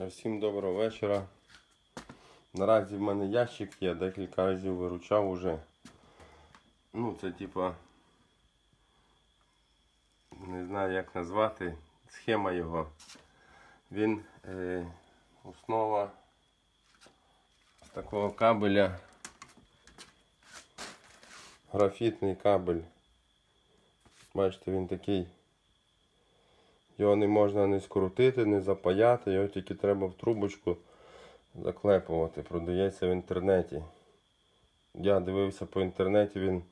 Всім доброго вечора. Наразі в мене ящик є, декілька разів виручав уже. Ну, це типа. Не знаю як назвати. Схема його. Він е, основа з такого кабеля. Графітний кабель. Бачите, він такий. Його не можна не скрутити, не запаяти, його тільки треба в трубочку заклепувати. Продається в інтернеті. Я дивився по інтернеті, він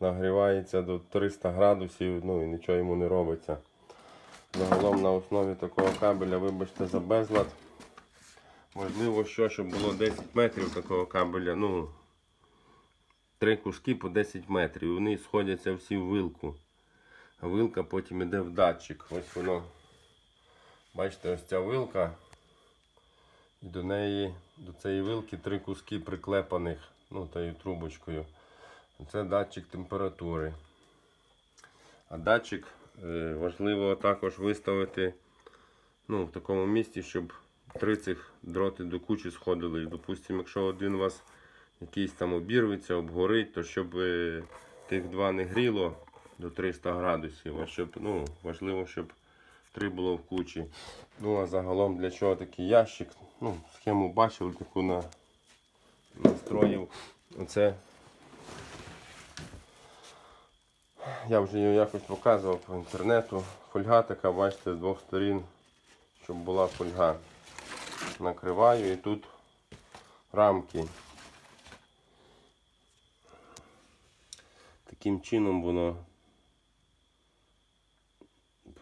нагрівається до 300 градусів, ну і нічого йому не робиться. Загалом на основі такого кабеля, вибачте, за безлад. Можливо, що, щоб було 10 метрів такого кабеля. ну Три куски по 10 метрів. Вони сходяться всі в вилку. Вилка потім йде в датчик. Ось воно. Бачите, ось ця вилка. І до неї, до цієї вилки три куски приклепаних, ну, тою трубочкою. Це датчик температури. А датчик е, важливо також виставити ну, в такому місці, щоб три цих дроти до кучі сходили. Допустимо, якщо один у вас якийсь там обірветься, обгорить, то щоб е, тих два не гріло до 300 градусів, а щоб, ну, важливо, щоб три було в кучі. Ну а загалом для чого такий ящик? Ну, схему бачив, таку на настроїв. Оце я вже її якось показував по інтернету. Фольга така, бачите, з двох сторін, щоб була фольга. Накриваю і тут рамки. Таким чином воно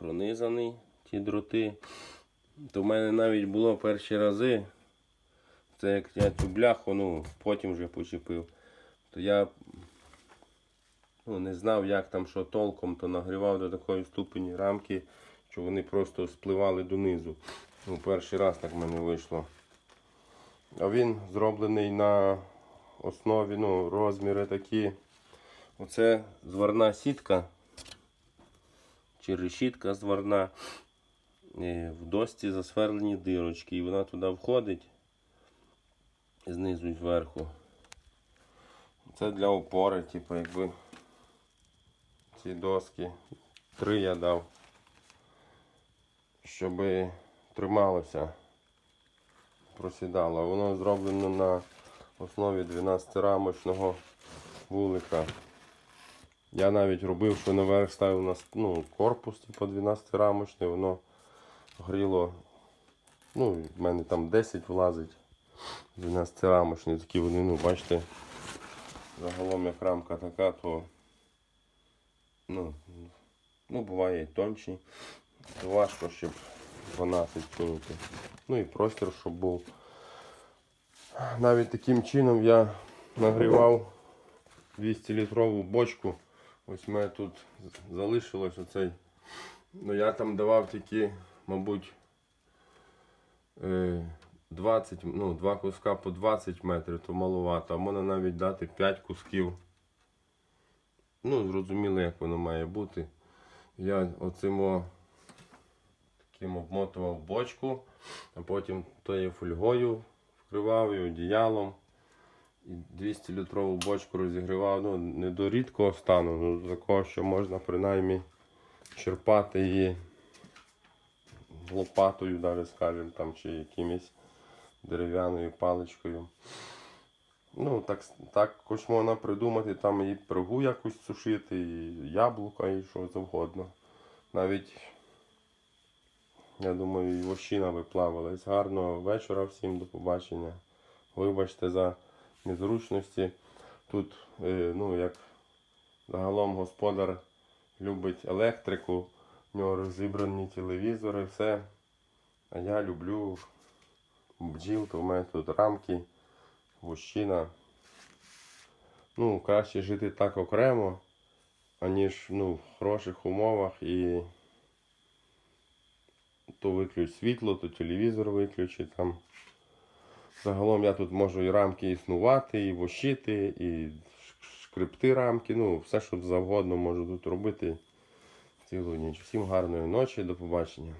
пронизаний, ті дроти. То в мене навіть було перші рази. Це як я цю бляху, ну, потім вже почепив. То я ну, не знав, як там що толком, то нагрівав до такої ступені рамки, що вони просто спливали донизу. Ну, перший раз так в мене вийшло. А він зроблений на основі ну, розміри такі. Оце зварна сітка чи решітка зварна. Е, В дості засверлені дирочки, і вона туди входить знизу і зверху. Це для опори, типу, якби ці доски. Три я дав, щоб трималося, просідало. Воно зроблено на основі 12-рамочного вулика. Я навіть робив, що наверх ставив на ну, корпус типу 12 рамочний, воно гріло. Ну, в мене там 10 влазить. 12 рамочні, такі вони, ну, бачите, загалом як рамка така, то ну, ну буває і тонші. То важко, щоб 12 кинути. Ну і простір, щоб був. Навіть таким чином я нагрівав 200 літрову бочку. Ось мене тут залишилось оцей. Ну я там давав тільки, мабуть, е, 20, ну, два куска по 20 метрів, то маловато, а можна навіть дати 5 кусків. Ну, зрозуміло, як воно має бути. Я оцим таким обмотував бочку, а потім тою фольгою вкривав і одіялом. І 200 літрову бочку розігрівав ну, не до рідкого стану, ну, до такого, що можна принаймні черпати її лопатою, навіть скажімо, там, чи якимось дерев'яною паличкою. Ну, так, також можна придумати там і пригу якусь сушити, і яблука, і що завгодно. Навіть, я думаю, і вощина виплавилась. Гарного вечора всім, до побачення. Вибачте за незручності. Тут, е, ну, як загалом господар любить електрику, в нього розібрані телевізори, все. А я люблю бджіл, то в мене тут рамки, вощина. Ну, краще жити так окремо, аніж ну, в хороших умовах і то виключ світло, то телевізор виключи там. Загалом я тут можу і рамки існувати, і вощити, і шкрипти рамки, ну, все, що завгодно можу тут робити цілу ніч. Всім гарної ночі, до побачення.